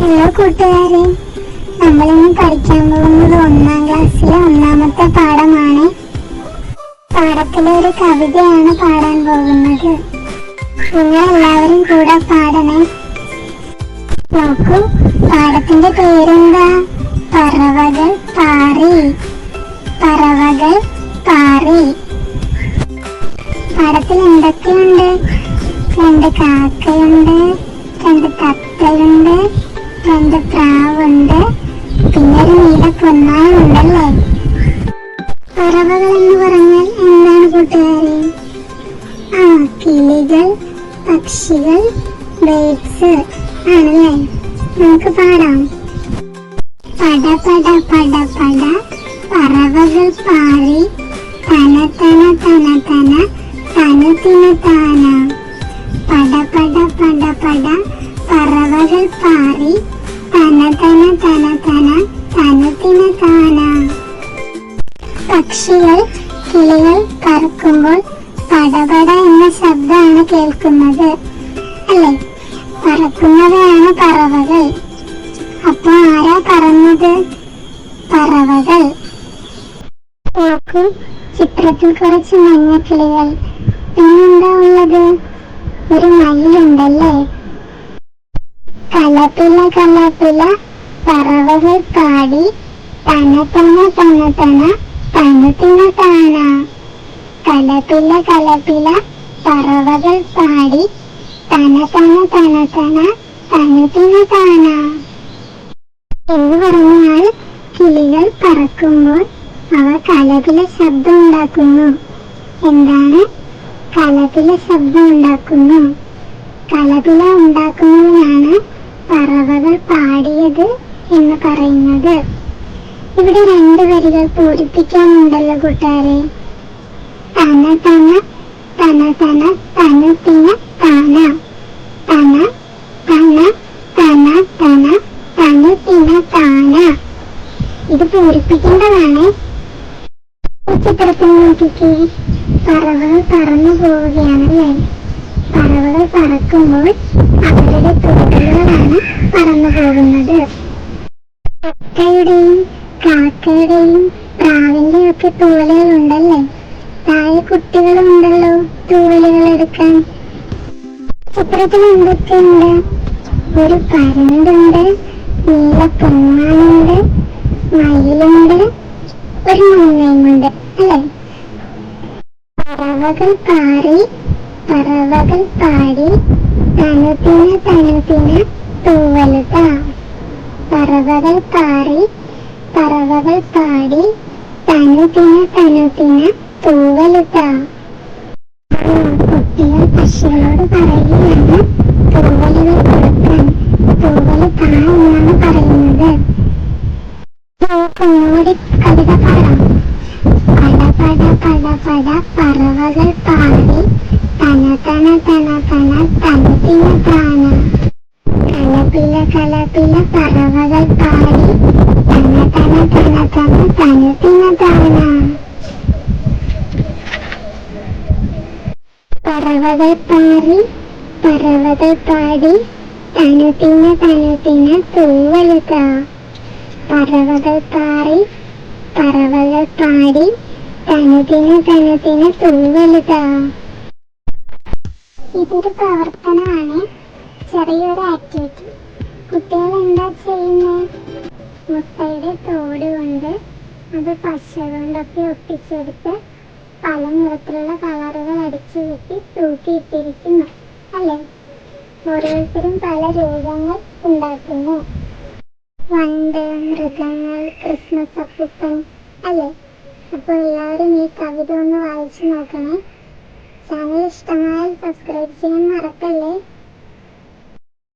Hello കൂട്ടുകാരെ നമ്മളിന്ന് പഠിക്കാൻ പോകുന്നത് ഒന്നാം ക്ലാസ്സിലെ ഒന്നാമത്തെ പാഠമാണ്. പാഠത്തിലെ ഒരു കവിതയാണ് പാടാൻ പോകുന്നത്. നിങ്ങൾ എല്ലാവരും കൂടെ പാടണേ. നോക്കൂ പാഠത്തിന്റെ പേരെന്താ? പറവകൾ പാറി. പറവകൾ പാറി. പാടത്തിൽ എന്തൊക്കെയുണ്ട്? രണ്ട് കാക്കയുണ്ട് രണ്ട് തത്തയുണ്ട് രണ്ട് പ്രാവുണ്ട് പിന്നെ നീല പൊന്നായുണ്ടല്ലേ? പറവകൾ എന്ന് പറഞ്ഞാൽ എന്താണ് കൂട്ടുകാരെ? ആ കിളികൾ പക്ഷികൾ ബേഡ്സ് ആണല്ലേ? നമുക്ക് പാടാം. പട പട പട പട പറവകൾ പാറി തന തന തന തന തന തിന താന. പട പട പട പട പറവകൾ പാറി തന തന തന തന തനു തിന പക്ഷികൾ കിളികൾ പറക്കുമ്പോൾ പടപട എന്ന ശബ്ദമാണ് കേൾക്കുന്നത്. അല്ലേ? പറക്കുന്നവയാണ് പറവകൾ. അപ്പൊ ആരാ പറഞ്ഞത് പറവകൾ. നോക്കൂ ചിത്രത്തിൽ കുറച്ച് മഞ്ഞക്കിളികൾ. പിന്നെന്താ ഉള്ളത്? ഒരു മയിലുണ്ടല്ലേ? കലപ്പില കലപ്പില പറവകൾ പാടി തന തന തന തന. തനുത്തിന താന കലപ്പില കലപ്പില പറവകൾ പാടി തന തന തന തന. തനുത്തിന താന എന്ന് പറഞ്ഞാൽ കിളികൾ പറക്കുമ്പോൾ അവ കലപില ശബ്ദം ഉണ്ടാക്കുന്നു. എന്താണ്? കലപില ശബ്ദം ഉണ്ടാക്കുന്നു. കലപില ഉണ്ടാക്കുന്നതിനാണ് പറവകൾ പാടിയത് എന്ന് പറയുന്നത്. ഇവിടെ രണ്ട് വരികൾ പൂരിപ്പിക്കാനുണ്ടല്ലോ കൂട്ടുകാരെ. തന തന തന തന തന തിന തന. തന തന തന തന തന ഇത് പൂരിപ്പിക്കേണ്ടതാണ്. ചിത്രത്തിൽ നോക്കിക്കേ പറവകൾ പറന്നു പോവുകയാണല്ലേ? പറവകൾ പറക്കുമ്പോൾ അവരുടെ തൂവലുകളാണ് പറന്നു പോകുന്നത്. കക്കയുടെയും കാക്കയുടെയും പ്രാവിന്റെ ഒക്കെ തൂവലുകൾ ഉണ്ടല്ലേ താഴെ കുട്ടികളുണ്ടല്ലോ തൂവലുകൾ എടുക്കാൻ. ചിത്രത്തിൽ എന്തൊക്കെയുണ്ട്? ഒരു പരുന്തുണ്ട് നീല പൊന്നാനുണ്ട് മയിലുണ്ട് ഒരു മഞ്ഞയുമുണ്ട് അല്ലേ? പറവകൾ പാറി പറവകൾ പാടി തനുതിന തനുതിന തൂവലുക പറവകൾ പാറി പറവകൾ പാടി തനുതിന തനുതിന തൂവലുക കുട്ടികൾ പക്ഷികളോട് പറയുകയാണ് തൂവലുകൾ കൊടുക്കാൻ. തൂവൽ താ എന്നാണ് പറയുന്നത്. ഒന്നുകൂടി കവിത പാടാം. പട പട പട പട പറവകൾ പാടി. തന തനത്തിന താന കലപില കലപില പറവകൾ പാടി തന തന തന തന തനത്തിന താന പറവകൾ പാറി പറവകൾ പാടി തനുതിന തനുതിന തൂവലുക പറവകൾ പാറി പറവകൾ പാടി തനുതിന തനുതിന തൂവലുക ഇതൊരു പ്രവർത്തനമാണ്. ചെറിയൊരു ആക്ടിവിറ്റി കുട്ടികൾ എന്താ ചെയ്യുന്നത് മുട്ടയുടെ തോട് കൊണ്ട് അത് പശ കൊണ്ടൊക്കെ ഒട്ടിച്ചെടുത്ത് പല നിറത്തിലുള്ള കളറുകൾ അടിച്ചു കെട്ടി തൂക്കിയിട്ടിരിക്കുന്നു അല്ലേ? ഓരോരുത്തരും പല രൂപങ്ങൾ ഉണ്ടാക്കുന്നു. വണ്ട് മൃഗങ്ങൾ ക്രിസ്മസ് അപ്പൂപ്പൻ. അല്ലേ? അപ്പോൾ എല്ലാവരും ഈ കവിത ഒന്ന് വായിച്ചു നോക്കണേ. ചാനൽ ഇഷ്ടമായാൽ സബ്സ്ക്രൈബ് ചെയ്യാൻ മറക്കല്ലേ?